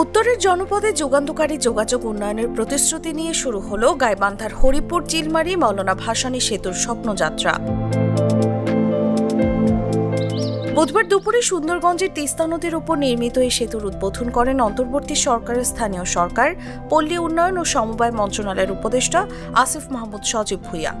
উত্তরের জনপদে যুগান্তকারী যোগাযোগ উন্নয়নের প্রতিশ্রুতি নিয়ে শুরু হল গাইবান্ধার হরিপুর, চিলমারি, মৌলানা ভাসানী সেতুর স্বপ্নযাত্রা। বুধবার দুপুরে সুন্দরগঞ্জের তিস্তা নদীর উপর নির্মিত এই সেতুর উদ্বোধন করেন অন্তর্বর্তী সরকারের স্থানীয় সরকার, পল্লী উন্নয়ন ও সমবায় মন্ত্রণালয়ের উপদেষ্টা আসিফ মাহমুদ সজীব ভুইয়া।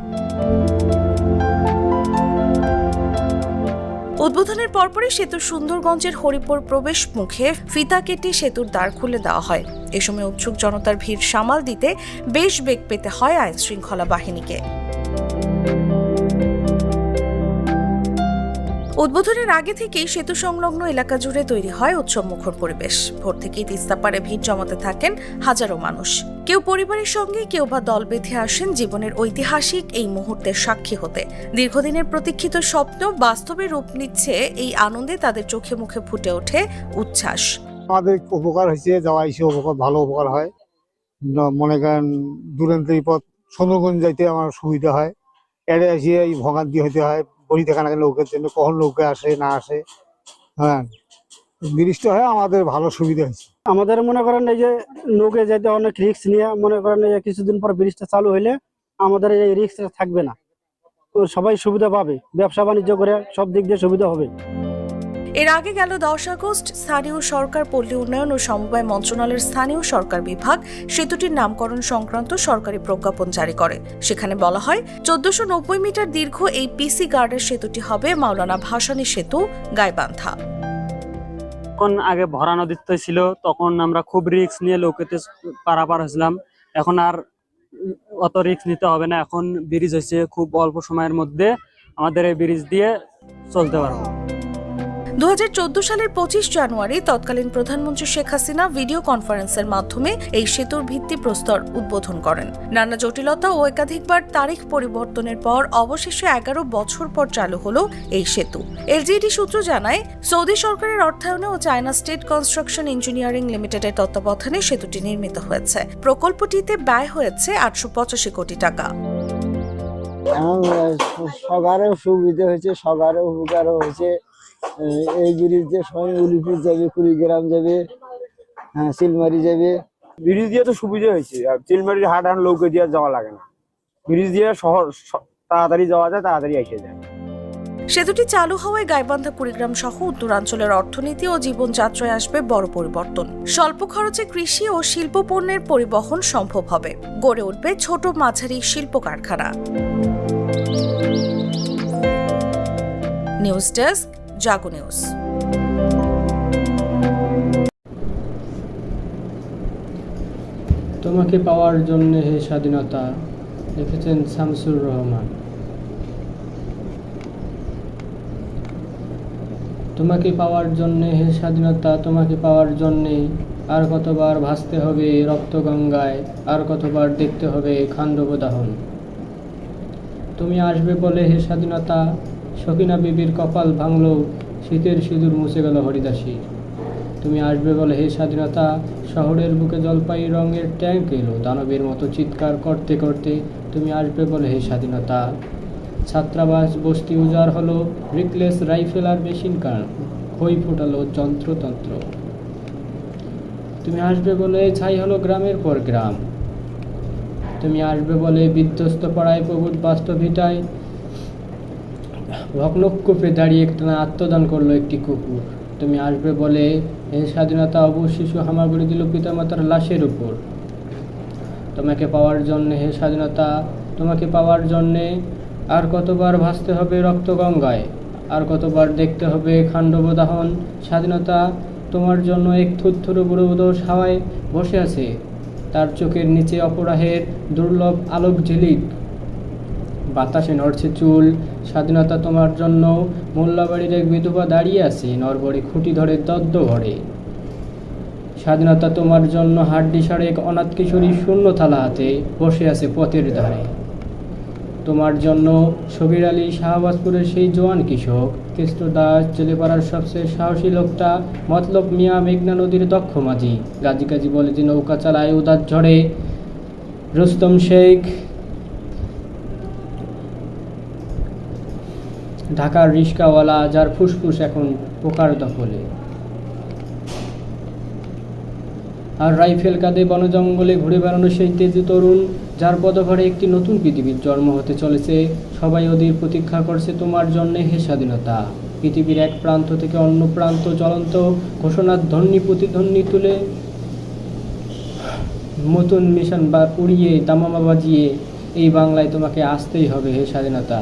উদ্বোধনের পরপরই সেতু সুন্দরগঞ্জের হরিপুর প্রবেশ মুখে ফিতা কেটে সেতুর দ্বার খুলে দেওয়া হয়। এ সময় উৎসুক জনতার ভিড় সামাল দিতে বেশ বেগ পেতে হয় আইন শৃঙ্খলা বাহিনীকে। উদ্বোধনের আগে থেকেই সেতু সংলগ্ন এলাকা জুড়ে তৈরি হয় উৎসবমুখর পরিবেশ। ভোর থেকেই তিস্তাপাড়ে ভিড় জমাতে থাকেন হাজারো মানুষ। কেউ পরিবারের সঙ্গে, কেউ বা দল বেঁধে আসেন জীবনের ঐতিহাসিক এই মুহূর্তের সাক্ষী হতে। দীর্ঘদিনের প্রতীক্ষিত স্বপ্ন বাস্তবে রূপ নিচ্ছে এই আনন্দে তাদের চোখে মুখে ফুটে ওঠে উচ্ছ্বাস। আমাদের উপকার হয়েছে, যাওয়া এসে উপকার, ভালো উপকার হয়। মনে করেন দূরান্ত এই পথ সুন্দরগঞ্জ যাইতে আমার সুবিধা হয়। এড়ে এসে এই ভোগান্তি হইতে হয়। বড়ি দেখা না লোকের জন্য কখন নৌকা আসে, না আসে। হ্যাঁ জিনিসটা হয় আমাদের ভালো সুবিধা হয়েছে। আমাদের মনে করেন এই যে নৌকে যেতে অনেক রিক্স নিয়ে, মনে করেন এই কিছুদিন পর ব্রিজটা চালু হইলে আমাদের এই রিক্সটা থাকবে না। সবাই সুবিধা পাবে ব্যবসা বাণিজ্য করে সব দিক দিয়ে সুবিধা হবে। এর আগে গেল দশ আগস্ট, স্থানীয় সরকার, পল্লী উন্নয়ন ও সমবায় মন্ত্রণালয়ের স্থানীয় সরকার বিভাগ সেতুটির নামকরণ সংক্রান্ত সরকারি প্রজ্ঞাপন জারি করে। সেখানে বলা হয়, চোদ্দশো নব্বই মিটার দীর্ঘ এই পিসি গার্ডের সেতুটি হবে মাওলানা ভাসানী সেতু, গাইবান্ধা। যখন আগে ভরা নদীতে ছিল, তখন আমরা খুব রিস্ক নিয়ে লোকেতে পারাপার হয়েছিলাম। এখন আর অত রিস্ক নিতে হবে না। এখন ব্রিজ হয়েছে খুব অল্প সময়ের মধ্যে আমাদের এই ব্রিজ দিয়ে চলতে পারব। দু হাজার চৌদ্দ সালের পঁচিশ জানুয়ারি তৎকালীন প্রধানমন্ত্রী শেখ হাসিনা ভিডিও কনফারেন্সের মাধ্যমে এই সেতুর ভিত্তিপ্রস্তর উদ্বোধন করেন। নানা জটিলতা ও একাধিকবার তারিখ পরিবর্তনের পর অবশেষে এগারো বছর পর চালু হলো এই সেতু। এলজিডি সূত্র জানায়, সৌদি সরকারের অর্থায়নে ও চায়না স্টেট কনস্ট্রাকশন ইঞ্জিনিয়ারিং লিমিটেডের তত্ত্বাবধানে সেতুটি নির্মিত হয়েছে। প্রকল্পটিতে ব্যয় হয়েছে আটশো পঁচাশি কোটি টাকা। এখন সুবিধে হয়েছে সবার উপকারও হয়েছে। এই- ব্রিজ দিয়ে সবাই উলিপুর যাবে, কুড়িগ্রাম যাবে হ্যাঁ সিলমারি যাবে। ব্রিজ দিয়ে তো সুবিধা হয়েছে, আর চিলমারির হাট হাট লৌকে দিয়ে যাওয়া লাগে না। ব্রিজ দিয়ে শহর তাড়াতাড়ি যাওয়া যায়, তাড়াতাড়ি এসে যায়। সেতুটি চালু হওয়ায় গাইবান্ধা কুড়িগ্রাম সহ উত্তরাঞ্চলের অর্থনীতি ও জীবনযাত্রায় আসবে বড় পরিবর্তন। স্বল্প খরচে কৃষি ও শিল্প পণ্যের পরিবহন সম্ভব হবে। গড়ে উঠবে ছোট মাঝারি শিল্প কারখানা। News desk, Jago news. তোমাকে পাওয়ার জন্য হে স্বাধীনতা, লিখেছেন শামসুর রহমান। তোমাকে পাওয়ার জন্যে হে স্বাধীনতা, তোমাকে পাওয়ার জন্যে আর কতবার ভাসতে হবে রক্তগঙ্গায়, আর কতবার দেখতে হবে খান্ডব দাহন তুমি আসবে বলে হে স্বাধীনতা, সকিনা বিবির কপাল ভাঙল, শীতের সিঁদুর মুছে গেল হরিদাসীর তুমি আসবে বলে হে স্বাধীনতা, শহরের বুকে জলপাই রঙের ট্যাঙ্ক এলো, দানবের মতো চিৎকার করতে করতে তুমি আসবে বলে হে স্বাধীনতা। ছাত্রাবাস, বস্তি উজাড় হলো রিকলেস রাইফেল আর মেশিন গান খই ফোটালো যন্ত্রতন্ত্র। তুমি আসবে বলে ছাই হলো গ্রামের পর গ্রাম। তুমি আসবে বলে বিধ্বস্ত পাড়ায় প্রভুত বাস্তবিটায়। ভগ্নকূপে দাঁড়িয়ে একটা আত্মদান করল একটি কুকুর। তুমি আসবে বলে স্বাধীনতা অবু শিশু হামাগুড়ি দিল পিতামাতার লাশের উপর। তোমাকে পাওয়ার জন্যে হে স্বাধীনতা, তোমাকে পাওয়ার জন্যে আর কতবার ভাসতে হবে রক্তগঙ্গায় আর কতবার দেখতে হবে খাণ্ডবদাহন স্বাধীনতা তোমার জন্য এক থুরথুর বুড়ো বুড়ো হাওয়ায় বসে আছে, তার চোখের নিচে অপরাহের দুর্লভ আলোক ঝিলিক। বাতাসে নড়ছে চুল, স্বাধীনতা তোমার জন্য মোল্লাবাড়ির এক বিধবা দাঁড়িয়ে আছে, নরবরে খুঁটি ধরে দদ্দ ঘরে। স্বাধীনতা তোমার জন্য হাড্ডি সাড়ে এক অনাথ কিশোরী শূন্য থালা হাতে বসে আছে পথের ধারে। তোমার জন্য সবির আলী শাহবাজপুরের সেই জোয়ান কৃষক। কৃষ্ণ দাস জেলেপাড়ার সবচেয়ে সাহসী লোকটা মতলব মিয়া মেঘনা নদীর দক্ষ মাঝি। গাজী গাজী বলে যে নৌকা চালায় উদার ঝড়ে। রুস্তম শেখ, ঢাকার রিস্কাওয়ালা, যার ফুসফুস এখন পোকার দখলে। আর রাইফেল কাঁধে বনজঙ্গলে ঘুরে বেড়ানো সেই তেজু তরুণ যার পদভারে একটি নতুন পৃথিবীর জন্ম হতে চলেছে। সবাই ওদের প্রতীক্ষা করছে তোমার জন্য হে স্বাধীনতা। পৃথিবীর এক প্রান্ত থেকে অন্য প্রান্ত চলন্ত ঘোষণার ধ্বনি প্রতিধ্বনি তুলে নতুন মিশন বা পুড়িয়ে দামামা বাজিয়ে এই বাংলায় তোমাকে আসতেই হবে হে স্বাধীনতা।